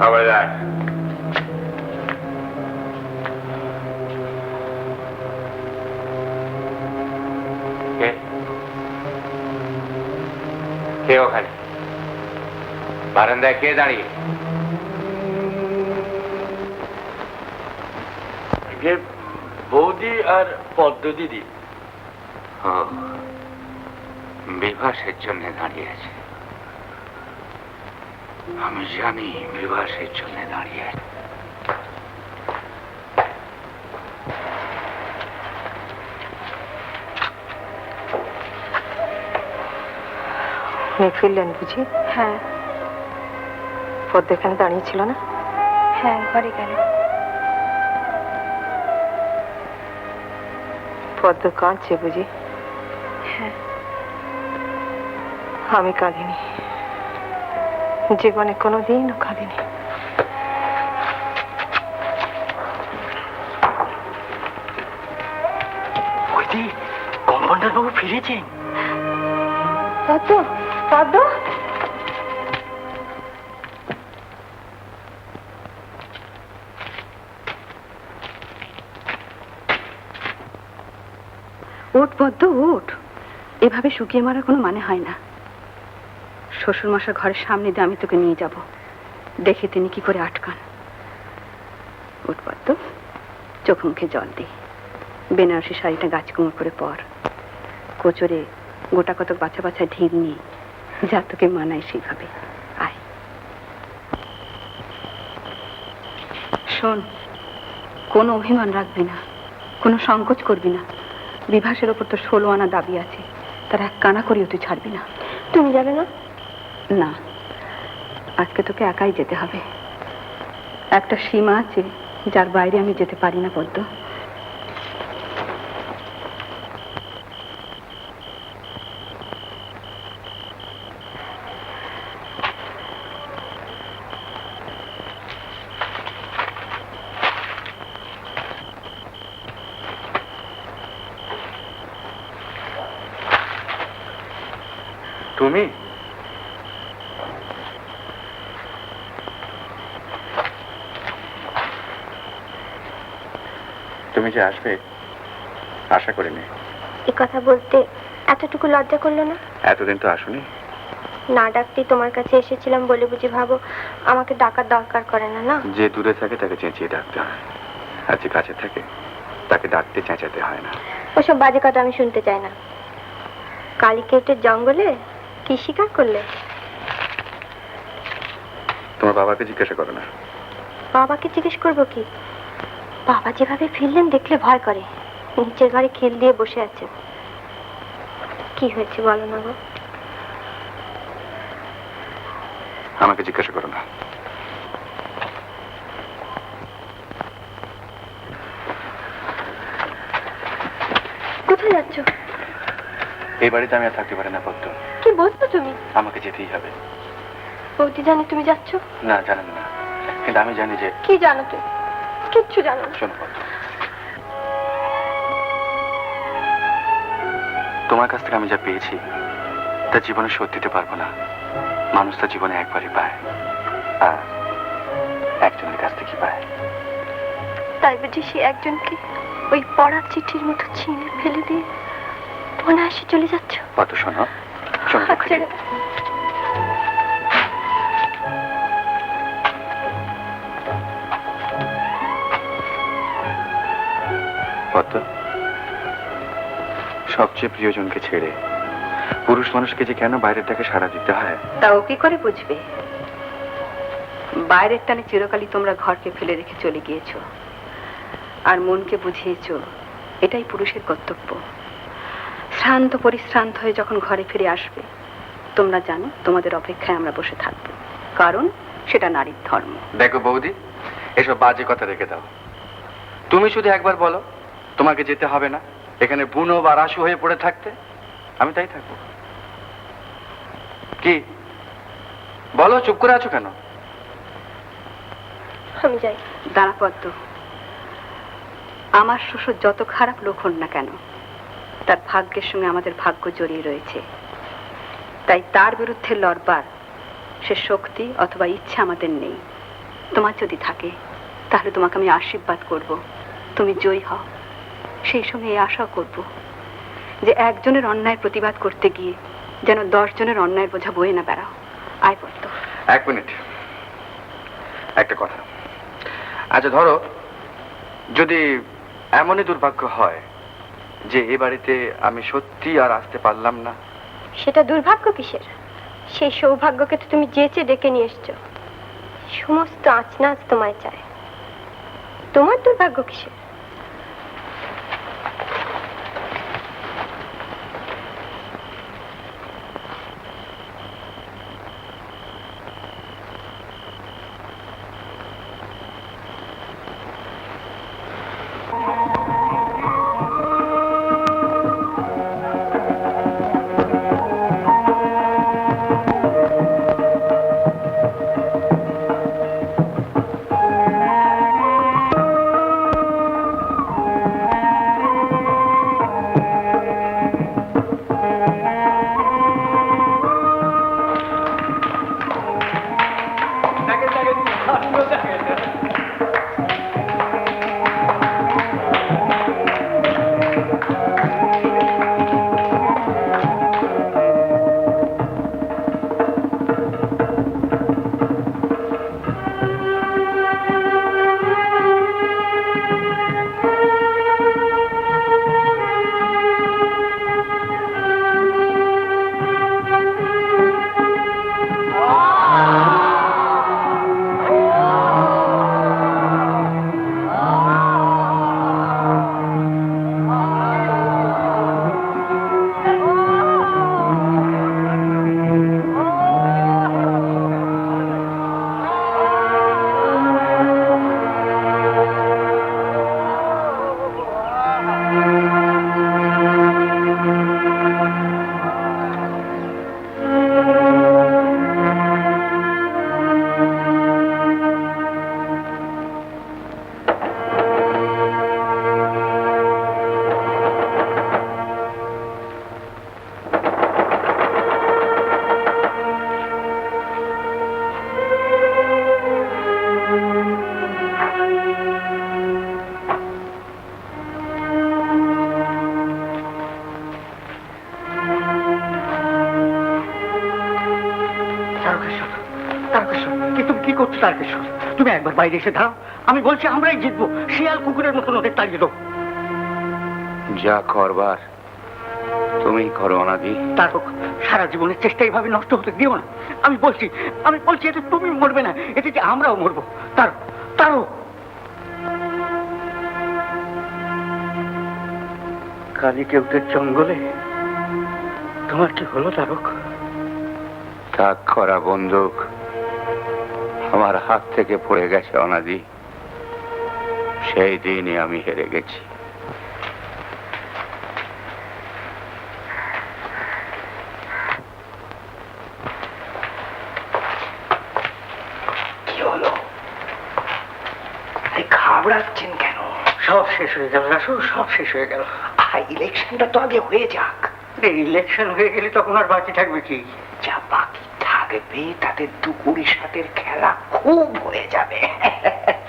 খবরদার কে কে ওখানে বারান্দায় কে দাঁড়িয়ে যে বৌদি আর পদ্ম দিদি বিভাসের জন্য দাঁড়িয়ে আছে। আমি জানি বিভাসের জন্য দাঁড়িয়ে। মেয়ে ফিরলেন বুঝি? হ্যাঁ। পদ্ম এখানে দাঁড়িয়ে ছিল না? হ্যাঁ ঘরে গেল। পদ্ম কাঁদছে বুঝি? হ্যাঁ। আমি কাঁদিনি। জীবনে কোনোদিনও কাঁদিনি বৌদি কম্পাউন্ডার বাবু ফিরেছেন পদ্ম ওঠ। এভাবে শুকিয়ে মারার কোনো মানে হয় না। শ্বশুর মশার ঘরের সামনে দিয়ে আমি তোকে নিয়ে যাব। দেখে তিনি কি করে আটকান। ওঠ পদ্ম, চোখ মুখে জল দে। বেনারসি শাড়িটা গাছ কুমোর করে পর। কোচরে গোটা কতক বাছা বাছা ঢিল নিয়ে যা তোকে মানায় সেইভাবে। আয়। শোন, কোনো অভিমান রাখবি না, কোনো সংকোচ করবি না। বিভাসের ওপর তো ষোলো আনা দাবি আছে, তার এক কানা করিও তুই ছাড়বি না। তুমি যাবে না? না, আজকে তোকে একাই যেতে হবে। একটা সীমা আছে যার বাইরে আমি যেতে পারি না পদ্ম তুমি? তুমি যে আসবে আশা করিনি এ কথা বলতে এতটুকু লজ্জা করল না? এতদিন তো আসুনি। না ডাকতেই তোমার কাছে এসেছিলাম বলে বুঝি ভাবো আমাকে ডাকার দরকার করে না না? যে দূরে থাকে তাকে চেঁচিয়ে ডাকতে হয়। আর যে কাছে থাকে তাকে ডাকতে চেঁচাতে হয় না। ওসব বাজে কথা আমি শুনতে চাই না। কালিকেটের জঙ্গলে কি শিকার করলে? তোমার বাবাকে জিজ্ঞাসা করো না। বাবাকে জিজ্ঞেস করব কি? বাবা যেভাবে ফিরলেন দেখলে ভয় করে। নিচের ঘরে খেল দিয়ে বসে আছে। কি হয়েছে বলো না গো? আমাকে জিজ্ঞাসা করো না। কোথায় যাচ্ছ? এই বাড়িতে আমি আর থাকতে পারি না পদ্ম কি বলছো তুমি? আমাকে যেতেই হবে। বৌদি জানি তুমি যাচ্ছ? না জানেন না। কিন্তু আমি জানি যে কি জানো তুমি? কিচ্ছু জানো না। শোনো। তোমার কাছ থেকে আমি যা পেয়েছি তা জীবনে শোধ দিতে পারব না। মানুষ তা জীবনে একবারই পায় আর একজনের কাছ থেকে পায়। তাই বুঝি সে একজনকে ওই পড়া চিঠির মতো ছিঁড়ে ফেলে দিয়ে অনায়াসে চলে যাচ্ছ? কত শোনো শোনো পদ্ম সবচেয়ে প্রিয়জনকে ছেড়ে পুরুষ মানুষকে যে কেন বাইরের ডাকে সাড়া দিতে হয়? তা ও কি করে বুঝবে? বাইরের টানে চিরকালই তোমরা ঘরকে ফেলে রেখে চলে গিয়েছো। আর মনকে বুঝিয়েছো এটাই পুরুষের কর্তব্য। শ্রান্ত পরিশ্রান্ত হয়ে যখন ঘরে ফিরে আসবে তোমরা জানো তোমাদের অপেক্ষায় আমরা বসে থাকব। কারণ সেটা নারীর ধর্ম। দেখো বৌদি এসব বাজে কথা রেখে দাও। তুমি শুধু একবার বলো তোমাকে যেতে হবে না। এখানে বুনো বা রাসু হয়ে পড়ে থাকতে আমি তাই থাকব। কি? বলো, চুপ করে আছো কেন? আমি যাই। দাঁড়া পদ্ম। আমার শ্বশুর যত খারাপ লোক হন না কেন, তার ভাগ্যের সঙ্গে আমাদের ভাগ্য জড়িয়ে রয়েছে। তাই তার বিরুদ্ধে লড়বার সে শক্তি অথবা ইচ্ছা আমাদের নেই। তোমার যদি থাকে, তাহলে তোমাকে আমি আশীর্বাদ করব। তুমি জয়ী হও। সেই সঙ্গে এই আশাও করব যে একজনের অন্যায় প্রতিবাদ করতে গিয়ে যেন দশ জনের অন্যায়ের বোঝা বয়ে না বেড়াও। আয় পদ্ম এক মিনিট। একটা কথা। আচ্ছা ধরো যদি এমনই দুর্ভাগ্য হয় যে এ বাড়িতে আমি সত্যি আর আসতে পারলাম না। সেটা দুর্ভাগ্য কিসের? সেই সৌভাগ্যকে তো তুমি যেচে ডেকে নিয়ে এসছো। সমস্ত আঁচনাচ তোমায় চায়। তোমার দুর্ভাগ্য কিসের? তারকেশ্বর কি তুমি কি করছ তারকেশ্বর? তুমি একবার বাইরে এসে দাঁড়াও আমি বলছি আমরাই জিতবো শিয়াল কুকুরের মতন ওদের তাড়িয়ে দেবো যা করবার তুমি করো অনাদি। তারক সারা জীবনের চেষ্টা এইভাবে নষ্ট হতে দিও না। আমি বলছি আমি বলছি এতে তুমি মরবে না এতে যে আমরাও মরবো। তারক তারক জঙ্গলে? তোমার কি হলো তারক? তাক করা বন্দুক। আমার হাত থেকে পড়ে গেছে অনাদি। সেই দিনই আমি হেরে গেছি। কি হলো? ঘাবড়াচ্ছেন কেন? সব শেষ হয়ে গেল রাসু সব শেষ হয়ে গেল। ইলেকশনটা তো আগে হয়ে যাক। ইলেকশন হয়ে গেলে তখন আর বাকি থাকবে কি? যা বাকি থাকবে তাতে দু কুড়ি সাতের খেলা খুব হয়ে যাবে।